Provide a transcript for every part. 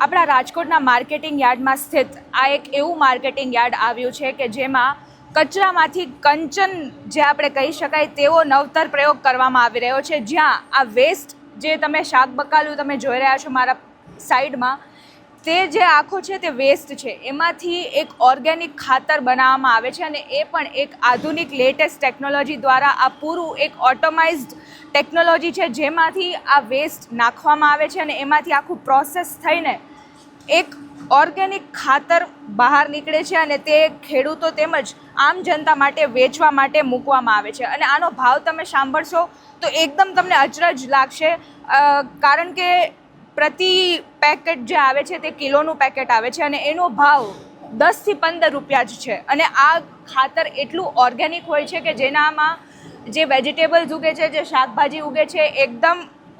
આપણા રાજકોટના માર્કેટિંગ યાર્ડમાં સ્થિત આ એક એવું માર્કેટિંગ યાર્ડ આવ્યું છે કે જેમાં કચરામાંથી કંચન જે આપણે કહી શકાય તેવો નવતર પ્રયોગ કરવામાં આવી રહ્યો છે. જ્યાં આ વેસ્ટ જે તમે શાક બકાલું તમે જોઈ રહ્યા છો મારા સાઈડમાં, તે જે આખો છે તે વેસ્ટ છે. એમાંથી એક ઓર્ગેનિક ખાતર બનાવવામાં આવે છે અને એ પણ એક આધુનિક લેટેસ્ટ ટેકનોલોજી દ્વારા આ પૂરું એક ઓટોમાઇઝડ ટેકનોલોજી છે જેમાંથી આ વેસ્ટ નાખવામાં આવે છે અને એમાંથી આખું પ્રોસેસ થઈને એક ઓર્ગેનિક ખાતર બહાર નીકળે છે અને તે ખેડૂતો તેમજ આમ જનતા માટે વેચવા માટે મૂકવામાં આવે છે. અને આનો ભાવ તમે સાંભળશો તો એકદમ તમને અચરજ લાગશે. કારણ કે પ્રતિ પેકેટ જે આવે છે તે કિલોનું પેકેટ આવે છે અને એનો ભાવ દસથી પંદર રૂપિયા જ છે. અને આ ખાતર એટલું ઓર્ગેનિક હોય છે કે જેનામાં જે વેજીટેબલ્સ ઉગે છે, જે શાકભાજી ઉગે છે, એકદમ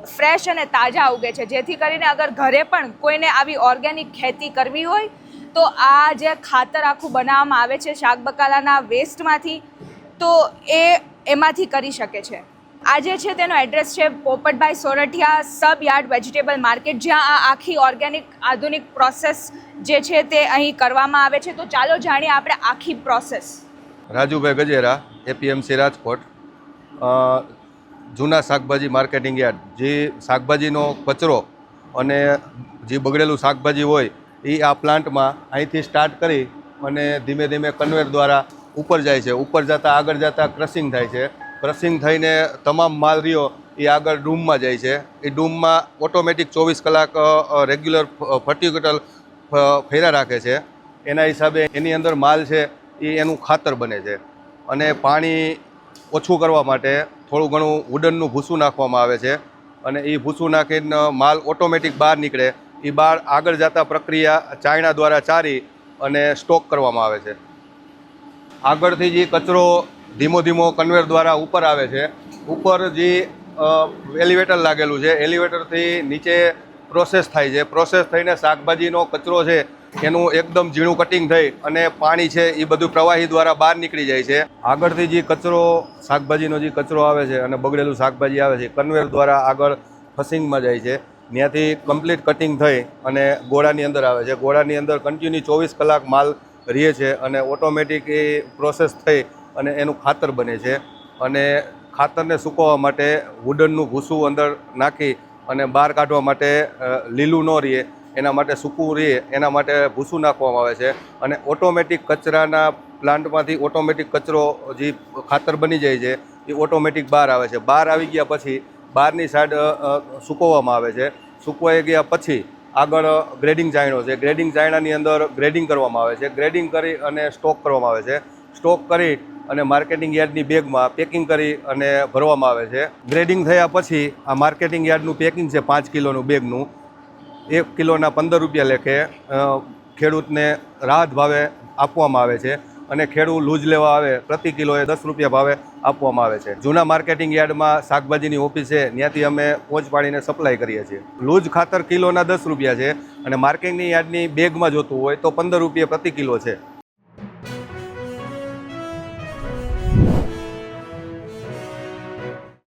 ફ્રેશ અને તાજા ઉગે છે. જેથી કરીને અગર ઘરે પણ કોઈને આવી ઓર્ગેનિક ખેતી કરવી હોય, તો આ જે ખાતર આખું બનાવવામાં આવે છે શાક બકાલાના વેસ્ટમાંથી, તો એ એમાંથી કરી શકે છે. આજે છે તેનો એડ્રેસ છે Popatbhai Sorathiya sub yard vegetable market. જ્યાં આ આખી ઓર્ગેનિક આધુનિક પ્રોસેસ જે છે તે અહીં કરવામાં આવે છે. તો ચાલો જાણીએ આપણે આખી પ્રોસેસ. રાજુભાઈ ગજેરા, એપીએમસી રાજકોટ. જૂના શાકભાજી માર્કેટિંગ યાર્ડ, જે શાકભાજીનો કચરો અને જે બગડેલું શાકભાજી હોય, એ આ પ્લાન્ટમાં અહીંથી સ્ટાર્ટ કરી અને ધીમે ધીમે કન્વેર દ્વારા ઉપર જાય છે. ઉપર જતાં આગળ જતાં ક્રશિંગ થાય છે. ક્રશિંગ થઈને તમામ માલ રહ્યો એ આગળ ડૂમમાં જાય છે. એ ડૂમમાં ઓટોમેટિક ચોવીસ કલાક રેગ્યુલર ફર્ટિક્યુટલ ફેરા રાખે છે. એના હિસાબે એની અંદર માલ છે એ એનું ખાતર બને છે. અને પાણી ઓછું કરવા માટે થોડું ઘણું વુડનનું ભૂસું નાખવામાં આવે છે અને એ ભૂસું નાખીને માલ ઓટોમેટિક બહાર નીકળે. એ બહાર આગળ જતા પ્રક્રિયા ચાયણા દ્વારા ચારી અને સ્ટોક કરવામાં આવે છે. આગળથી જે કચરો ધીમો ધીમો કન્વેર દ્વારા ઉપર આવે છે, ઉપર જે એલિવેટર લાગેલું છે એલિવેટરથી નીચે પ્રોસેસ થાય છે. પ્રોસેસ થઈને શાકભાજીનો કચરો છે એનું એકદમ ઝીણું કટિંગ થઈ અને પાણી છે એ બધું પ્રવાહી દ્વારા બહાર નીકળી જાય છે. આગળથી જે કચરો, શાકભાજીનો જે કચરો આવે છે અને બગડેલું શાકભાજી આવે છે કન્વેર દ્વારા આગળ ફસિંગમાં જાય છે. ત્યાંથી કમ્પ્લીટ કટિંગ થઈ અને ગોળાની અંદર આવે છે. ગોળાની અંદર કન્ટિન્યુ ચોવીસ કલાક માલ રહે છે અને ઓટોમેટિક એ પ્રોસેસ થઈ અને એનું ખાતર બને છે. અને ખાતરને સૂકવવા માટે વુડનનું ભૂસું અંદર નાખી અને બહાર કાઢવા માટે લીલું ન રહે. એના માટે સૂકવું રહે, એના માટે ભૂસું નાખવામાં આવે છે અને ઓટોમેટિક કચરાના પ્લાન્ટમાંથી ઓટોમેટિક કચરો જે ખાતર બની જાય છે, એ ઓટોમેટિક બહાર આવે છે. બહાર આવી ગયા પછી બહારની સાઈડ સૂકવવામાં આવે છે. સૂકવાઈ ગયા પછી આગળ ગ્રેડિંગ ચાયણો છે. ગ્રેડિંગ ચાયણાની અંદર ગ્રેડિંગ કરવામાં આવે છે. ગ્રેડિંગ કરી અને સ્ટોક કરવામાં આવે છે. સ્ટોક કરી અને માર્કેટિંગ યાર્ડની બેગમાં પેકિંગ કરી અને ભરવામાં આવે છે. ગ્રેડિંગ થયા પછી આ માર્કેટિંગ યાર્ડનું પેકિંગ છે પાંચ કિલોનું બેગનું. એક કિલોના પંદર રૂપિયા લેખે ખેડૂતને રાહત ભાવે આપવામાં આવે છે અને ખેડૂત લૂજ લેવા આવે, પ્રતિ કિલોએ દસ રૂપિયા ભાવે આપવામાં આવે છે. જૂના માર્કેટિંગ યાર્ડમાં શાકભાજીની ઓફિસ છે ત્યાંથી અમે પહોંચ પાડીને સપ્લાય કરીએ છીએ. લૂજ ખાતર કિલોના દસ રૂપિયા છે અને માર્કેટિંગ યાર્ડની બેગમાં જોતું હોય તો પંદર રૂપિયા પ્રતિ કિલો છે.